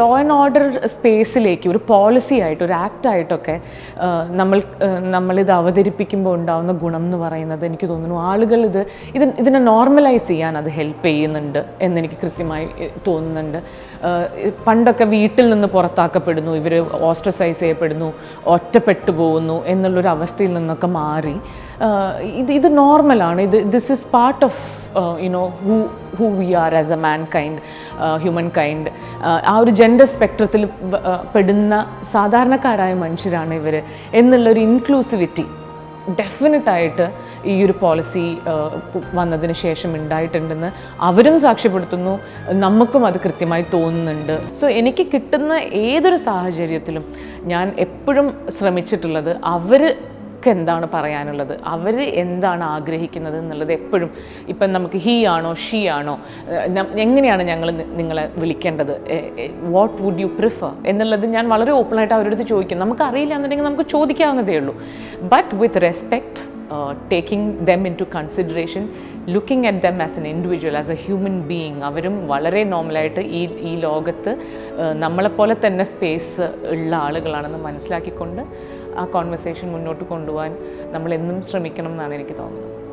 Law and order സ്പേസിലേക്ക് ഒരു policy ആയിട്ട് ഒരു ആക്ട് ആയിട്ടൊക്കെ നമ്മൾ നമ്മളിത് അവതരിപ്പിക്കുമ്പോൾ ഉണ്ടാകുന്ന ഗുണം എന്ന് പറയുന്നത് എനിക്ക് തോന്നുന്നു ആളുകൾ ഇത് ഇത് ഇതിനെ നോർമലൈസ് ചെയ്യാൻ അത് ഹെൽപ്പ് ചെയ്യുന്നുണ്ട് എന്നെനിക്ക് കൃത്യമായി തോന്നുന്നുണ്ട്. പണ്ടൊക്കെ വീട്ടിൽ നിന്ന് പുറത്താക്കപ്പെടുന്നു ഇവർ ഓസ്ട്രസൈസ് ചെയ്യപ്പെടുന്നു ഒറ്റപ്പെട്ടു പോകുന്നു എന്നുള്ളൊരു അവസ്ഥയിൽ നിന്നൊക്കെ മാറി. ഇത് ഇത് നോർമലാണ് ഇത് this is part of you know who who we are as a man kind human kind ആ ഒരു ജെൻഡർ സ്പെക്ട്രത്തിൽ പെടുന്ന സാധാരണക്കാരായ മനുഷ്യരാണ് ഇവർ എന്നുള്ളൊരു ഇൻക്ലൂസിവിറ്റി ഡെഫിനറ്റായിട്ട് ഈ ഒരു പോളിസി വന്നതിന് ശേഷം ഉണ്ടായിട്ടുണ്ടെന്ന് അവരും സാക്ഷ്യപ്പെടുത്തുന്നു. നമുക്കും അത് കൃത്യമായി തോന്നുന്നുണ്ട്. സോ എനിക്ക് കിട്ടുന്ന ഏതൊരു സാഹചര്യത്തിലും ഞാൻ എപ്പോഴും ശ്രമിച്ചിട്ടുള്ളത് അവർ അവർക്ക് എന്താണ് പറയാനുള്ളത്? അവർ എന്താണ് ആഗ്രഹിക്കുന്നത് എന്നുള്ളത് എപ്പോഴും ഇപ്പം നമുക്ക് ഹീ ആണോ ഷീ ആണോ എങ്ങനെയാണ് ഞങ്ങൾ നിങ്ങളെ വിളിക്കേണ്ടത്? വാട്ട് വുഡ് യു പ്രിഫർ എന്നുള്ളത് ഞാൻ വളരെ ഓപ്പണായിട്ട് അവരുടെ ചോദിക്കും. നമുക്ക് അറിയില്ല എന്നുണ്ടെങ്കിൽ നമുക്ക് ചോദിക്കാവുന്നതേ ഉള്ളൂ. But with respect taking them into consideration looking at them as an individual as a human being അവരും വളരെ നോർമലായിട്ട് ഈ ഈ ലോകത്ത് നമ്മളെപ്പോലെ തന്നെ സ്പേസ് ഉള്ള ആളുകളാണെന്ന് മനസ്സിലാക്കിക്കൊണ്ട് ആ കോൺവെർസേഷൻ മുന്നോട്ട് കൊണ്ടുപോകാൻ നമ്മൾ എന്നും ശ്രമിക്കണം എന്നാണ് എനിക്ക് തോന്നുന്നത്.